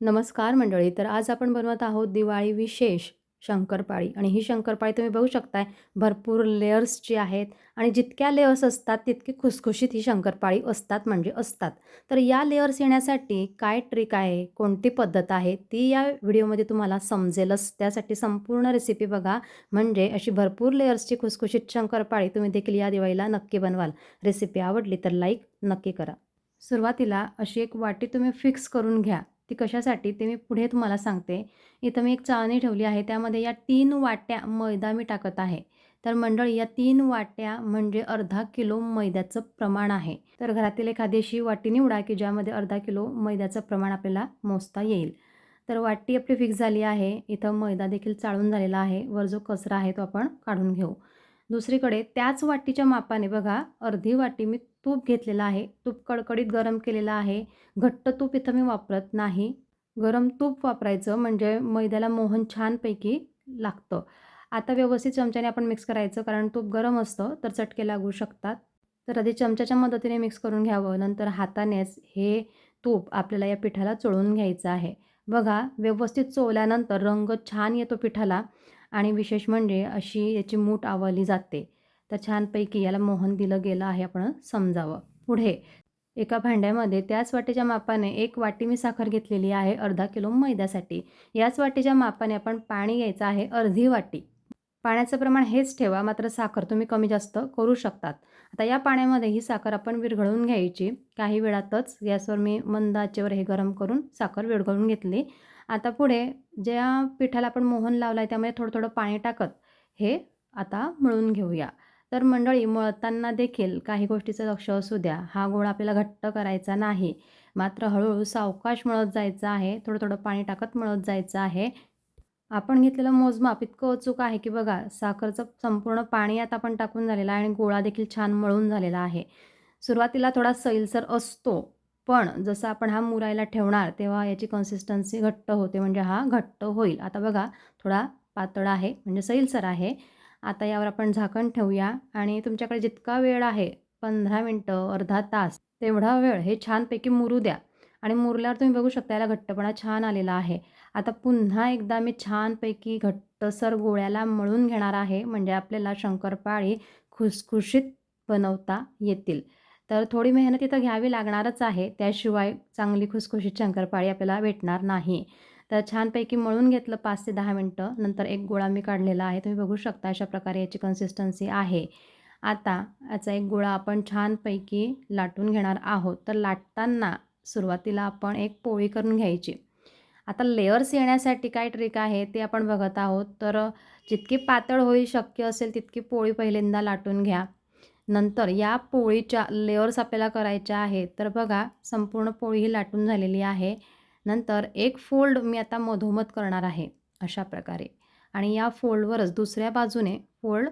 नमस्कार मंडळी तर आज आपण बनवत आहोत दिवाळी विशेष शंकरपाळी. आणि ही शंकरपाळी तुम्ही बघू शकताय भरपूर लेयर्सची आहेत आणि जितक्या लेअर्स असतात तितकी खुसखुशीत ही शंकरपाळी असतात म्हणजे असतात. तर या लेअर्स येण्यासाठी काय ट्रिक आहे कोणती पद्धत आहे ती या व्हिडिओमध्ये तुम्हाला समजेलच. त्यासाठी संपूर्ण रेसिपी बघा. म्हणजे अशी भरपूर लेअर्सची खुसखुशीत शंकरपाळी तुम्ही देखील या दिवाळीला नक्की बनवाल. रेसिपी आवडली तर लाईक नक्की करा. सुरुवातीला अशी एक वाटी तुम्ही फिक्स करून घ्या. ती कशासाठी ते मी पुढे तुम्हाला सांगते. इथं मी एक चाळणी ठेवली आहे. त्यामध्ये या तीन वाट्या मैदा मी टाकत आहे. तर मंडळी या तीन वाट्या म्हणजे अर्धा किलो मैद्याचं प्रमाण आहे. तर घरातील एखादी अशी वाटी निवडा की ज्यामध्ये अर्धा किलो मैद्याचं प्रमाण आपल्याला मोजता येईल. तर वाटी आपली फिक्स झाली आहे. इथं मैदा देखील चाळून झालेला आहे. वर जो कचरा आहे तो आपण काढून घेऊ. दुसरीकडे त्याच वाटीच्या मापाने बघा अर्धी वाटी मी तूप घेतलेलं आहे. तूप कडकडीत गरम केलेलं आहे. घट्ट तूप इथं मी वापरत नाही. गरम तूप वापरायचं म्हणजे मैद्याला मोहन छानपैकी लागतं. आता व्यवस्थित चमच्याने आपण मिक्स करायचं कारण तूप गरम असतं तर चटके लागू शकतात. तर आधी चमच्याच्या मदतीने मिक्स करून घ्यावं. नंतर हातानेच हे तूप आपल्याला या पिठाला चोळून घ्यायचं आहे. बघा व्यवस्थित चोळल्यानंतर रंग छान येतो पिठाला आणि विशेष म्हणजे अशी याची मूठ आवळली जाते. तर छानपैकी याला मोहन दिलं गेलं आहे आपण समजावं. पुढे एका भांड्यामध्ये त्याच वाटीच्या मापाने एक वाटी मी साखर घेतलेली आहे अर्धा किलो मैद्यासाठी. याच वाटीच्या मापाने आपण पाणी घ्यायचं आहे अर्धी वाटी. पाण्याचं प्रमाण हेच ठेवा मात्र साखर तुम्ही कमी जास्त करू शकतात. आता या पाण्यामध्ये ही साखर आपण विरघळून घ्यायची. काही वेळातच गॅसवर मी मंद आचेवर हे गरम करून साखर विरघळून घेतली. आता पुढे ज्या पिठाला आपण मोहन लावला आहे त्यामुळे थोडं थोडं पाणी टाकत हे आता मळून घेऊया. तर मंडळी मळताना देखील काही गोष्टीचं लक्ष असू द्या. हा गोळा आपल्याला घट्ट करायचा नाही. मात्र हळूहळू सावकाश मळत जायचं आहे. थोडं थोडं पाणी टाकत मळत जायचं आहे. आपण घेतलेलं मोजमाप इतकं अचूक आहे की बघा साखरचं संपूर्ण पाणी आता आपण टाकून झालेलं आहे आणि गोळा देखील छान मळून झालेला आहे. सुरुवातीला थोडा सैलसर असतो पण जसं आपण हा मुरायला ठेवणार तेव्हा याची कन्सिस्टन्सी घट्ट होते. म्हणजे हा घट्ट होईल. आता बघा थोडा पातळ आहे म्हणजे सैलसर आहे. आता यावर आपण झाकण ठेवूया. आणि तुमच्याकडे जितका वेळ आहे पंधरा मिनटं अर्धा तास तेवढा वेळ हे छानपैकी मुरू द्या. आणि मुरल्यावर तुम्ही बघू शकता याला घट्टपणा छान आलेला आहे. आता पुन्हा एकदा मी छानपैकी घट्टसर गोळ्याला मळून घेणार आहे. म्हणजे आपल्याला शंकरपाळी खुसखुशीत बनवता येतील. तर थोडी मेहनत इथं घ्यावी लागणारच आहे. त्याशिवाय चांगली खुसखुशीत शंकरपाळी आपल्याला भेटणार नाही. तर छानपैकी मळून घेतलं पाच ते दहा मिनटं. नंतर एक गोळा मी काढलेला आहे. तुम्ही बघू शकता अशा प्रकारे याची कन्सिस्टन्सी आहे. आता याचा एक गोळा आपण छानपैकी लाटून घेणार आहोत. तर लाटताना सुरुवातीला आपण एक पोळी करून घ्यायची. आता लेअर्स येण्यासाठी काय ट्रिक आहे ते आपण बघत आहोत. तर जितकी पातळ होईल शक्य असेल तितकी पोळी पहिल्यांदा लाटून घ्या. नंतर या पोळीच्या लेअर्स आपल्याला करायच्या आहेत. तर बघा संपूर्ण पोळी ही लाटून झालेली आहे. नंतर एक फोल्ड मी आता मधोमध करणार आहे अशा प्रकारे. आणि या फोल्डवरच दुसऱ्या बाजूने फोल्ड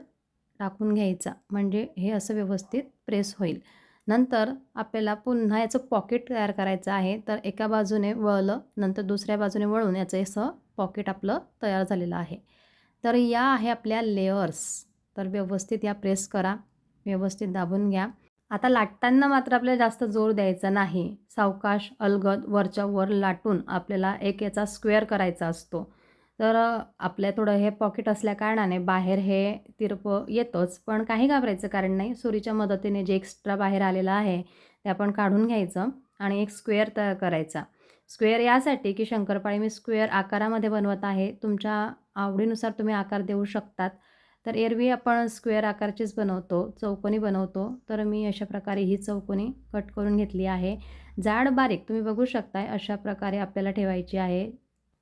टाकून घ्यायचा. म्हणजे हे असं व्यवस्थित प्रेस होईल. नंतर आपल्याला पुन्हा याचं पॉकेट तयार करायचं आहे. तर एका बाजूने वळलं नंतर दुसऱ्या बाजूने वळून याचं असं पॉकेट आपलं तयार झालेलं आहे. तर या आहे आपल्या लेयर्स. तर व्यवस्थित या प्रेस करा. व्यवस्थित दाबून घ्या. आता लाटताना मात्र आपल्याला जास्त जोर द्यायचा नाही. सावकाश अलगद वरच्या वर लाटून आपल्याला एक याचा स्क्वेअर करायचा असतो. तर आपल्या थोडं हे पॉकेट असल्या कारणाने बाहेर हे तिरपं येतंच. पण काही घाबरायचं कारण नाही. सुरीच्या मदतीने जे एक्स्ट्रा बाहेर आलेलं आहे ते आपण काढून घ्यायचं आणि एक स्क्वेअर तयार करायचा. स्क्वेअर यासाठी की शंकरपाळी मी स्क्वेअर आकारामध्ये बनवत आहे. तुमच्या आवडीनुसार तुम्ही आकार देऊ शकतात. तर एरवी आपण स्क्वेअर आकारचीच बनवतो चौकोनी बनवतो. तर मी अशा प्रकारे ही चौकोनी कट करून घेतली आहे. जाड बारीक तुम्ही बघू शकताय अशा प्रकारे आपल्याला ठेवायची आहे.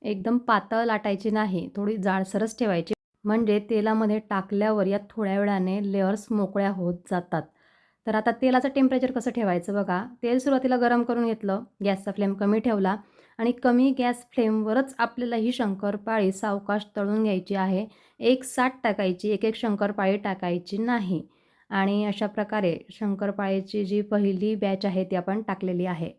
एकदम पातळ लाटायची नाही थोडी जाडसरच ठेवायची. म्हणजे तेलामध्ये टाकल्यावर या थोड्या वेळाने लेअर्स मोकळ्या होत जातात. तर आता तेलाचं टेम्परेचर कसं ठेवायचं बघा. तेल सुरुवातीला गरम करून घेतलं गॅसचा फ्लेम कमी ठेवला. आणि कमी गॅस फ्लेमवरच आपल्याला ही शंकरपाळी सावकाश तळून घ्यायची आहे. एक साठ टाकायची एक एक शंकरपाळी टाकायची नाही. आणि अशा प्रकारे शंकरपाळीची जी पहिली बॅच आहे ती आपण टाकलेली आहे.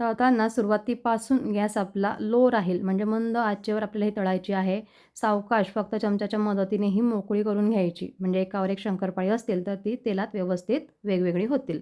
तळताना सुरुवातीपासून गॅस आपला लो राहील म्हणजे मंद आचेवर आपल्याला ही तळायची आहे. सावकाश फक्त चमच्याच्या मदतीने ही मोकळी करून घ्यायची. म्हणजे एकावर एक शंकरपाळी असतील तर ती तेलात व्यवस्थित वेगवेगळी होतील.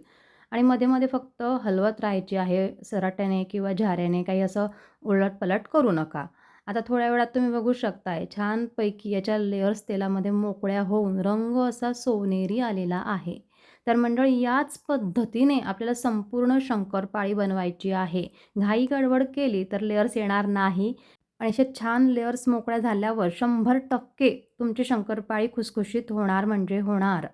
आणि मध्ये मध्ये फक्त हलवत राहायची आहे सराट्याने किंवा झाऱ्याने काही असं उलटपलट करू नका. आता थोड्या वेळात तुम्ही बघू शकताय छानपैकी याच्या लेअर्स तेलामध्ये मोकळ्या होऊन रंग असा सोनेरी आलेला आहे. तर मंडळ याच पद्धतीने आपल्याला संपूर्ण शंकरपाळी बनवायची आहे. घाई गडबड केली तर लेअर्स येणार नाही. आणि असे छान लेअर्स मोकळ्या झाल्यावर शंभर टक्के तुमची शंकरपाळी खुसखुशीत होणार म्हणजे होणार.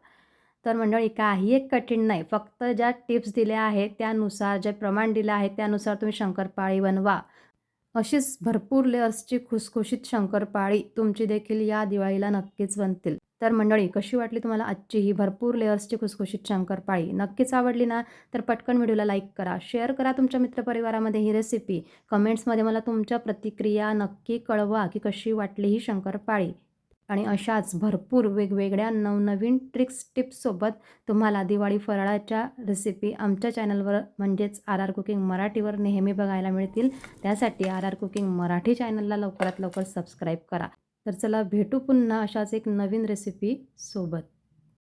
तर मंडळी काही एक कठीण नाही. फक्त ज्या टिप्स दिल्या आहेत त्यानुसार जे प्रमाण दिलं आहे त्यानुसार तुम्ही शंकरपाळी बनवा. अशीच भरपूर लेअर्सची खुसखुशीत शंकरपाळी तुमची देखील या दिवाळीला नक्कीच बनतील. तर मंडळी कशी वाटली तुम्हाला आजची ही भरपूर लेअर्सची खुसखुशीत शंकरपाळी? नक्कीच आवडली ना? तर पटकन व्हिडिओला लाईक करा. शेअर करा तुमच्या मित्रपरिवारामध्ये ही रेसिपी कमेंट्समध्ये मला तुमच्या प्रतिक्रिया नक्की कळवा की कशी वाटली ही शंकरपाळी. आणि अशाच भरपूर वेगवेगळ्या नवनवीन ट्रिक्स टिप्ससोबत तुम्हाला दिवाळी फराळाच्या रेसिपी आमच्या चॅनलवर म्हणजेच आर आर कुकिंग मराठीवर नेहमी बघायला मिळतील. त्यासाठी आर आर कुकिंग मराठी चॅनलला लवकरात लवकर सबस्क्राईब करा. तर चला भेटू पुन्हा अशाच एक नवीन रेसिपी सोबत.